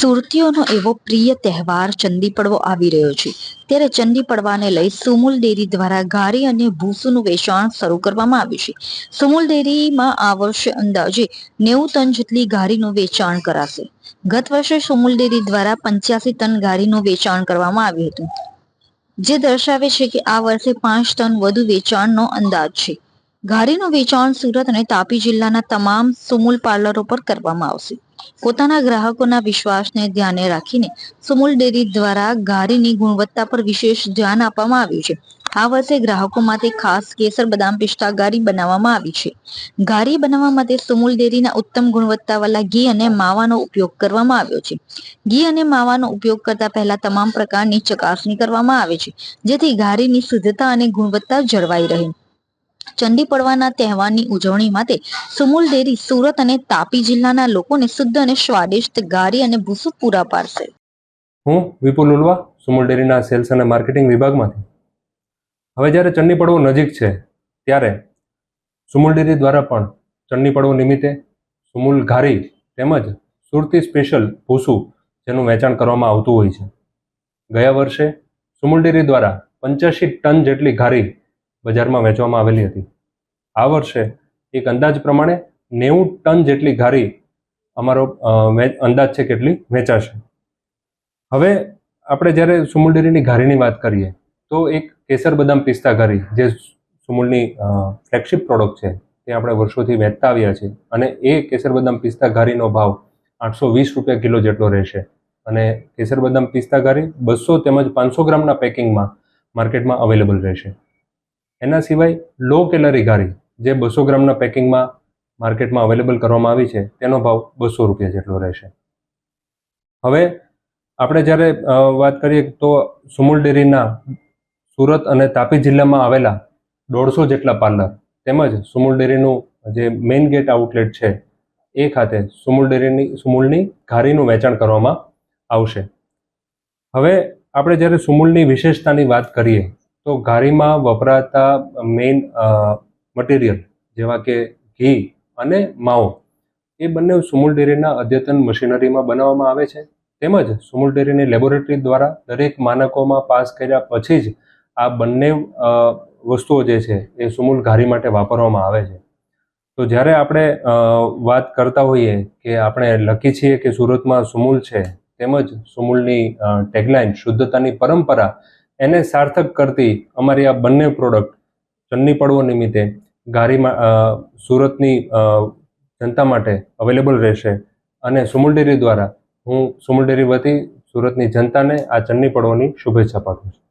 સુરતીઓનો એવો પ્રિય તહેવાર ચંદી પડવો આવી રહ્યો છે. ત્યારે ચંદી પડવાને લઈ સુમુલ ડેરી દ્વારા ઘારી અને ભૂસુનું વેચાણ શરૂ કરવામાં આવ્યું છે. સુમુલ ડેરીમાં આ વર્ષે અંદાજે નેવું ટન જેટલી ઘારીનું વેચાણ કરાશે. ગત વર્ષે સુમુલ ડેરી દ્વારા પંચ્યાસી ટન ઘારીનું વેચાણ કરવામાં આવ્યું હતું. જે દર્શાવે છે કે આ વર્ષે પાંચ ટન વધુ વેચાણનો અંદાજ છે. ઘારીનું વેચાણ સુરત અને તાપી જિલ્લાના તમામ સુમુલ પાર્લરો પર કરવામાં આવશે. પોતાના ગ્રાહકોના વિશ્વાસને ધ્યાને રાખીને સુમુલ ડેરી દ્વારા ગારીની ગુણવત્તા પર વિશેષ ધ્યાન આપવામાં આવ્યું છે. આ વર્ષે ગ્રાહકો માટે ખાસ કેસર બદામ પિસ્તા ઘારી બનાવવામાં આવી છે. ગારી બનાવવા માટે સુમુલ ડેરીના ઉત્તમ ગુણવત્તાવાળા ઘી અને માવાનો ઉપયોગ કરવામાં આવ્યો છે. ઘી અને માવાનો ઉપયોગ કરતા પહેલા તમામ પ્રકારની ચકાસણી કરવામાં આવે છે, જેથી ગારીની શુદ્ધતા અને ગુણવત્તા જળવાઈ રહે. ચંડી પડવાના તહેવારની ઉજવણી માટે સુમુલ ડેરી સુરત અને તાપી જિલ્લાના લોકોને શુદ્ધ અને સ્વાદિષ્ટ ઘારી અને ભૂસું પૂરા પાડશે. હું વિપુલ ઉલવા સુમુલ ડેરીના સેલ્સ અને માર્કેટિંગ વિભાગમાંથી. હવે જ્યારે ચંડી પડવો નજીક છે, ત્યારે સુમુલ ડેરી દ્વારા પણ ચંડી પડવો નિમિત્તે સુમુલ ઘારી તેમજ સુરતી સ્પેશિયલ ભૂસું જેનું વેચાણ કરવામાં આવતું હોય છે. ગયા વર્ષે સુમુલ ડેરી દ્વારા પંચ્યાસી ટન જેટલી ઘારી બજારમાં વેચવામાં આવેલી હતી. આ વર્ષે એક અંદાજ પ્રમાણે નેવું ટન જેટલી ઘારી અમારો અંદાજ છે કેટલી વેચાશે. હવે આપણે જ્યારે સુમુલડેરીની ઘારીની વાત કરીએ, તો એક કેસર બદામ પિસ્તા ઘારી, જે સુમુલની ફ્લેગશિપ પ્રોડક્ટ છે, તે આપણે વર્ષોથી વેચતા આવ્યા છીએ. અને એ કેસર બદામ પિસ્તા ઘારીનો ભાવ આઠસો વીસ રૂપિયા કિલો જેટલો રહેશે. અને કેસર બદામ પિસ્તા ઘારી બસો તેમજ પાંચસો ગ્રામના પેકિંગમાં માર્કેટમાં અવેલેબલ રહેશે. એના સિવાય લો કેલરી ઘારી જે બસો ગ્રામના પેકિંગમાં માર્કેટમાં અવેલેબલ કરવામાં આવી છે, તેનો ભાવ બસો રૂપિયા જેટલો રહેશે. હવે આપણે જ્યારે વાત કરીએ તો સુમુલ ડેરીના સુરત અને તાપી જિલ્લામાં આવેલા દોઢસો જેટલા પાર્લર તેમજ સુમુલ ડેરીનું જે મેઇન ગેટ આઉટલેટ છે, એ ખાતે સુમુલ ડેરીની, સુમુલની ઘારીનું વેચાણ કરવામાં આવશે. હવે આપણે જ્યારે સુમુલની વિશેષતાની વાત કરીએ તો ઘારીમાં વપરાતા મેઇન મટીરિયલ જેવા કે ઘી અને માવો, એ બંને સુમુલ ડેરીના અદ્યતન મશીનરીમાં બનાવવામાં આવે છે. તેમજ સુમુલ ડેરીની લેબોરેટરી દ્વારા દરેક માનકોમાં પાસ કર્યા પછી જ આ બંને વસ્તુઓ જે છે એ સુમુલ ઘારી માટે વાપરવામાં આવે છે. તો જ્યારે આપણે વાત કરતા હોઈએ કે આપણે લખી છીએ કે સુરતમાં સુમુલ છે, તેમજ સુમુલની ટેગલાઇન શુદ્ધતાની પરંપરા એને સાર્થક કરતી અમારી આ બંને પ્રોડક્ટ ચન્ની પડવો નિમિત્તે ગારીમાં સુરતની જનતા માટે અવેલેબલ રહેશે. અને સુમુલ ડેરી દ્વારા હું સુમુલ ડેરી વતી સુરતની જનતાને આ ચન્ની પડવાની શુભેચ્છા પાઠવું છું.